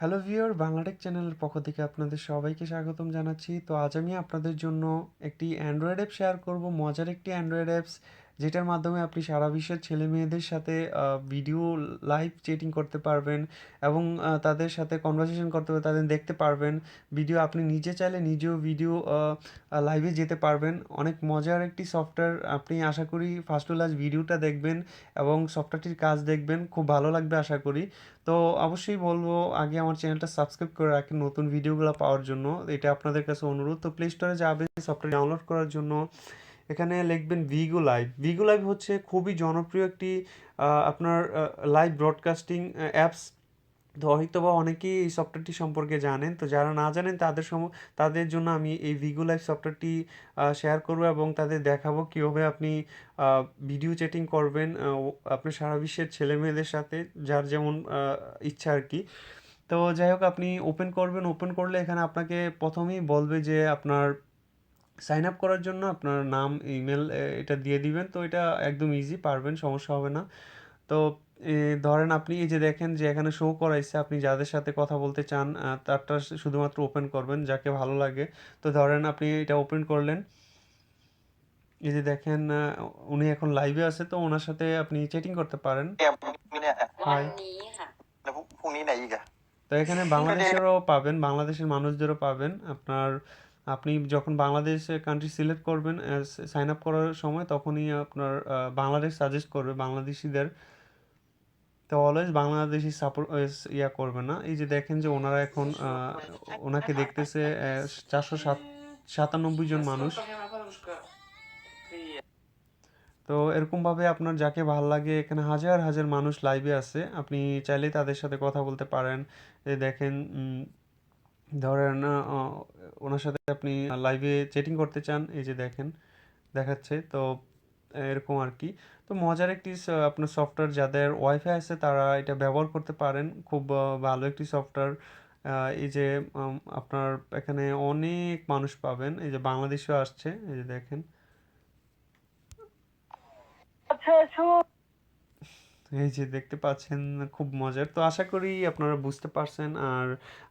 Hello viewer Bangla Tech চ্যানেলের পক্ষ থেকে আপনাদের সবাইকে স্বাগতম জানাচ্ছি। তো আজ আমি আপনাদের জন্য একটি অ্যান্ড্রয়েড অ্যাপ শেয়ার করব। মজার একটি অ্যান্ড্রয়েড অ্যাপস যেটার মাধ্যমে আপনি সারা বিশ্বের ছেলে মেয়েদের সাথে ভিডিও লাইভ চেটিং করতে পারবেন এবং তাদের সাথে কনভারসেশন করতে পারবেন তাদের দেখতে পারবেন। ভিডিও আপনি নিজে চাইলে নিজেও ভিডিও লাইভে যেতে পারবেন। অনেক মজার একটি সফটওয়্যার আপনি আশা করি ফার্স্ট টু লাস্ট ভিডিওটা দেখবেন এবং সফটওয়্যারটির কাজ দেখবেন। খুব ভালো লাগবে আশা করি। তো অবশ্যই বলব, আগে আমার চ্যানেলটা সাবস্ক্রাইব করে রাখেন নতুন ভিডিওগুলো পাওয়ার জন্য। এটা আপনাদের কাছে অনুরোধ। তো প্লে স্টোরে যাবেন সফটওয়্যার ডাউনলোড করার জন্য। এখানে লিখবেন ভিগো লাইভ ভিগো লাইভ হচ্ছে খুবই জনপ্রিয় একটি আপনার লাইভ ব্রডকাস্টিং অ্যাপস তো হয়তো বা অনেকেই এই সফটওয়্যারটি সম্পর্কে জানেন। তো যারা না জানেন, তাদের সম, তাদের জন্য আমি এই ভিগো লাইভ সফটওয়্যারটি শেয়ার করব এবং তাদের দেখাবো কীভাবে আপনি ভিডিও চ্যাটিং করবেন আপনি সারা বিশ্বের ছেলে মেয়েদের সাথে, যার যেমন ইচ্ছা আর কি। তো যাই হোক, আপনি ওপেন করবেন। ওপেন করলে এখানে আপনাকে প্রথমেই বলবে যে আপনার সাইন আপ করার জন্য আপনার নাম ইমেল এটা দিয়ে দিবেন। তো এটা একদম ইজি পারবেন সমস্যা হবে না। তো ধরেন আপনি এই যে দেখেন যে এখানে শো করাইছে আপনি যাদের সাথে কথা বলতে চান তারটা শুধুমাত্র ওপেন করবেন যাকে ভালো লাগে। তো ধরেন আপনি এটা ওপেন করলেন। এই যে দেখেন উনি এখন লাইভে আছে তো ওনার সাথে আপনি চ্যাটিং করতে পারেন। তো এখানে বাংলাদেশেরও পাবেন বাংলাদেশের মানুষদেরও পাবেন। আপনার আপনি যখন বাংলাদেশ কান্ট্রি সিলেক্ট করবেন সাইন আপ করার সময় তখনই আপনার বাংলাদেশ সাজেস্ট করবে, বাংলাদেশিদের। তো অলওয়েজ বাংলাদেশি সাপোর্ট ইয়া করবে না। এই যে দেখেন যে ওনারা এখন ওনাকে দেখতেছে চারশো সাত, সাতানব্বই জন মানুষ। তো এরকমভাবে আপনার যাকে ভালো লাগে, এখানে হাজার হাজার মানুষ লাইভে আছে। আপনি চাইলেই তাদের সাথে কথা বলতে পারেন। দেখেন ধরেন ওনার সাথে আপনি লাইভে চ্যাটিং করতে চান, এই যে দেখেন, দেখাচ্ছে, তো এরকম আর কি। তো মজার একটি আপনার সফটওয়্যার যাদের ওয়াইফাই আছে, তারা এটা ব্যবহার করতে পারেন। খুব ভালো একটি সফটওয়্যার এই যে আপনার এখানে অনেক মানুষ পাবেন। এই যে বাংলাদেশেও আসছে, এই যে দেখেন। এই যে দেখতে পাচ্ছেন, খুব মজার। তো আশা করি আপনারা বুঝতে পারছেন। আর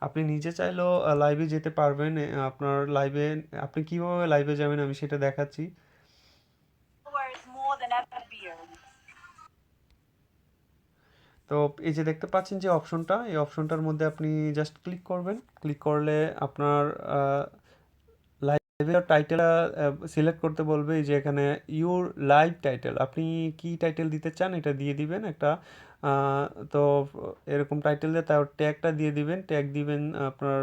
আপনি নিজে চাইলেও লাইভে যেতে পারবেন। আপনার লাইভে আপনি কীভাবে লাইভে যাবেন আমি সেটা দেখাচ্ছি. তো এই যে দেখতে পাচ্ছেন যে অপশনটা এই অপশনটার মধ্যে আপনি জাস্ট ক্লিক করবেন। ক্লিক করলে আপনার টাইটেল সিলেক্ট করতে বলবে যে এখানে ইউর লাইভ টাইটেল আপনি কি টাইটেল দিতে চান এটা দিয়ে দিবেন একটা তো এরকম টাইটেল দিয়ে তার ট্যাগটা দিয়ে দিবেন। ট্যাগ দিবেন আপনার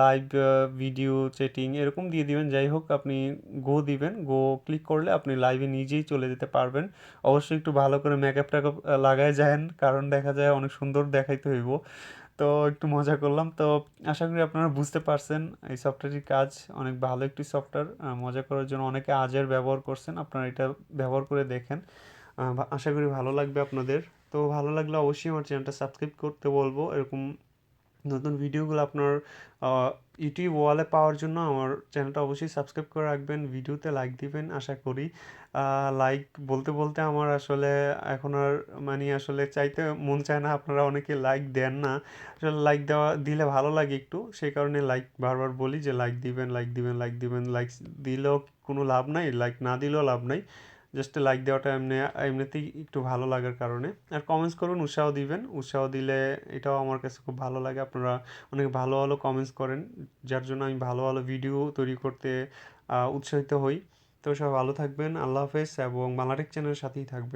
লাইভ ভিডিও চ্যাটিং এরকম দিয়ে দিবেন। যাই হোক, আপনি গো দিবেন। গো ক্লিক করলে আপনি লাইভে নিজেই চলে যেতে পারবেন। অবশ্যই একটু ভালো করে মেকআপ টেকআপ লাগায় যায়েন কারণ দেখা যায় অনেক সুন্দর দেখাইতে হইব। তো একটু মজা করলাম। তো আশা করি আপনারা বুঝতে পারছেন, এই সফটওয়্যারটির কাজ অনেক ভালো একটি সফটওয়্যার। মজা করার জন্য অনেকে আজের ব্যবহার করছেন, আপনারা এটা ব্যবহার করে দেখেন। আশা করি ভালো লাগবে আপনাদের। তো ভালো লাগলে অবশ্যই আমার চ্যানেলটা সাবস্ক্রাইব করতে বলব, এরকম নতুন ভিডিওগুলো আপনার ইউটিউব ওয়ালে পাওয়ার জন্য আমার চ্যানেলটা অবশ্যই সাবস্ক্রাইব করে রাখবেন, ভিডিওতে লাইক দিবেন আশা করি। লাইক বলতে বলতে আমার আসলে এখন আর মানে আসলে চাইতে মন চায় না, আপনারা অনেকে লাইক দেন না। আসলে লাইক দেওয়া, দিলে ভালো লাগে একটু, সেই কারণে লাইক বারবার বলি যে লাইক দিবেন লাইক দিবেন লাইক দিবেন লাইক দিলেও কোনো লাভ নাই লাইক না দিলেও লাভ নাই। জাস্ট লাইক দেওয়াটা এমনি, এমনিতেই একটু ভালো লাগার কারণে। আর কমেন্টস করুন, উৎসাহ দিবেন। উৎসাহ দিলে এটাও আমার কাছে খুব ভালো লাগে। আপনারা অনেক ভালো ভালো কমেন্টস করেন, যার জন্য আমি ভালো ভালো ভিডিও তৈরি করতে উৎসাহিত হই। তো সব ভালো থাকবেন, আল্লাহ হাফেজ এবং বাংলাটেক চ্যানেলের সাথেই থাকবেন।